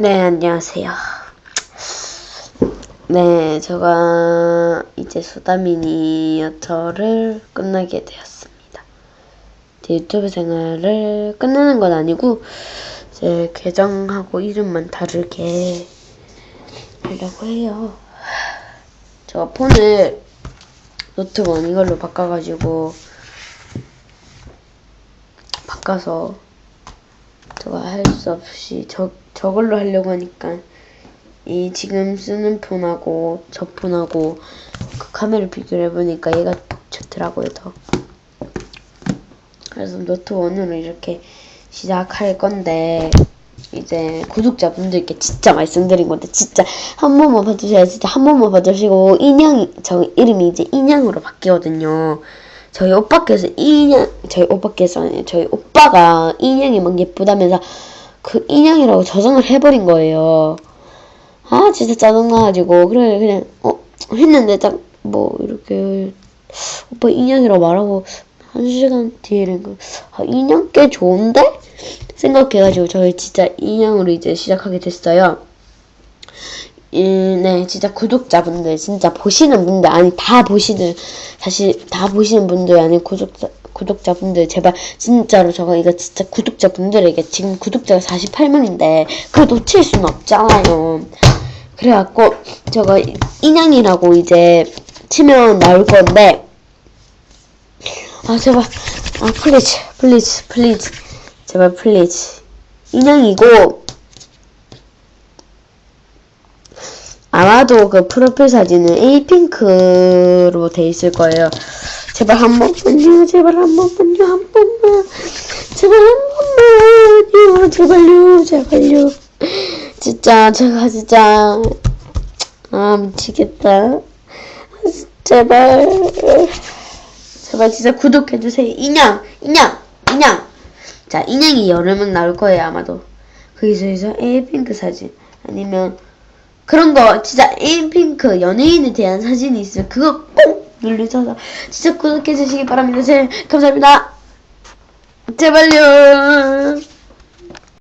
네, 안녕하세요. 네, 제가 이제 수다 미니어처를 끝나게 되었습니다. 제 유튜브 생활을 끝내는 건 아니고, 제 계정하고 이름만 다르게 하려고 해요. 제가 폰을 노트북 이걸로 바꿔가지고, 바꿔서 제가 할수 없이 저, 저걸로 하려고 하니까 이 지금 쓰는 폰하고 저 폰하고 그 카메라 비교를 해보니까 얘가 좋더라고요 더 그래서 노트 원으로 이렇게 시작할 건데 이제 구독자분들께 진짜 말씀드린 건데 진짜 한 번만 봐주셔야 진짜 한 번만 봐주시고 인형 저 이름이 이제 인형으로 바뀌거든요. 저희 오빠께서 인형 저희 오빠께서 아니에요. 저희 오빠가 인형이 막 예쁘다면서 그 인형이라고 저장을 해버린 거예요. 아 진짜 짜증나가지고 그래 그냥 어 했는데 딱 뭐 이렇게 오빠 인형이라고 말하고 한 시간 뒤에는 그 아, 인형 꽤 좋은데 생각해가지고 저희 진짜 인형으로 이제 시작하게 됐어요. 음, 네, 진짜 구독자분들, 진짜 보시는 분들, 아니, 다 보시는, 사실 다 보시는 분들, 아니, 구독자, 구독자분들, 제발, 진짜로 저거, 이거 진짜 구독자분들에게, 지금 구독자가 48명인데, 그걸 놓칠 수는 없잖아요. 그래갖고, 저거, 인형이라고 이제, 치면 나올 건데, 아, 제발, 아, 플리즈, 플리즈, 플리즈, 제발, 플리즈. 인형이고, 아마도 그 프로필 사진은 에이핑크로 돼 있을 거예요. 제발 한 번만요, 제발 한 번만요, 한 번만. 제발 한 번만요, 제발요, 제발요. 진짜, 제가 진짜, 아, 미치겠다. 아, 제발. 제발 진짜 구독해주세요. 인형, 인형, 인형. 자, 인형이 명 나올 거예요, 아마도. 거기서 에이핑크 사진. 아니면, 그런 거 진짜 에이핑크 연예인에 대한 사진이 있어요. 그거 꼭 누르셔서 진짜 구독해 주시기 바랍니다. 제 감사합니다. 제발요.